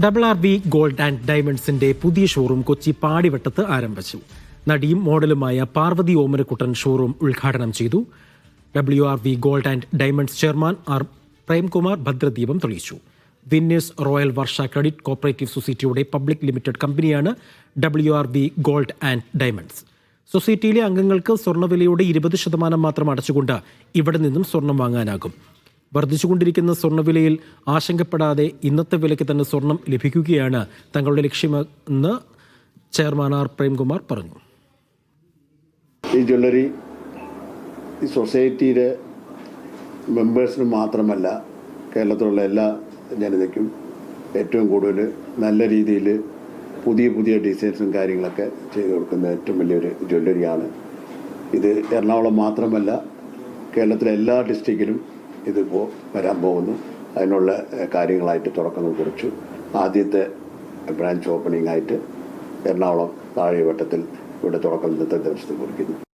Double R B gold and ഡയമണ്ട്സിന്റെ പുതിയ showroom Kochi പാടിവട്ടത്ത് ആരംഭിച്ചു. നടിയും മോഡലുമായ പാർവതി ഓമനക്കുട്ടൻ ഷോറൂം ഉദ്ഘാടനം ചെയ്തു. W R V gold and diamonds chairman R Premkumar ഭദ്രദീപം തെളിയിച്ചു. Winners royal Varsha credit cooperative സൊസൈറ്റിയുടെ പബ്ലിക് ലിമിറ്റഡ് കമ്പനിയാണ് W R V gold and diamonds സൊസൈറ്റിയിലെ അംഗങ്ങൾക്ക് സ്വർണവിലയുടെ ഇരുപത് ശതമാനം മാത്രം അടച്ചുകൊണ്ട് ഇവിടെ നിന്നും സ്വർണം വാങ്ങാനാകും. വർദ്ധിച്ചുകൊണ്ടിരിക്കുന്ന സ്വർണവിലയിൽ ആശങ്കപ്പെടാതെ ഇന്നത്തെ വിലയ്ക്ക് തന്നെ സ്വർണം ലഭിക്കുകയാണ് തങ്ങളുടെ ലക്ഷ്യമെന്ന് ചെയർമാൻ ആർ പ്രേംകുമാർ പറഞ്ഞു. ഈ ജ്വല്ലറി ഈ സൊസൈറ്റിയുടെ മെമ്പേഴ്സിന് മാത്രമല്ല കേരളത്തിലുള്ള എല്ലാ ജനതയ്ക്കും ഏറ്റവും കൂടുതൽ നല്ല രീതിയിൽ പുതിയ പുതിയ ഡിസൈൻസും കാര്യങ്ങളൊക്കെ ചെയ്തു കൊടുക്കുന്ന ഏറ്റവും വലിയൊരു ജ്വല്ലറിയാണ്. ഇത് എറണാകുളം മാത്രമല്ല കേരളത്തിലെ എല്ലാ ഡിസ്ട്രിക്റ്റിലും ഇതിപ്പോൾ വരാൻ പോകുന്നു. അതിനുള്ള കാര്യങ്ങളായിട്ട് തുടക്കങ്ങൾ കുറിച്ചു. ആദ്യത്തെ ബ്രാഞ്ച് ഓപ്പണിംഗ് ആയിട്ട് എറണാകുളം താഴെവട്ടത്തിൽ ഇവിടെ തുടക്കം ഇന്നത്തെ ദിവസത്തിൽ കുറിക്കുന്നു.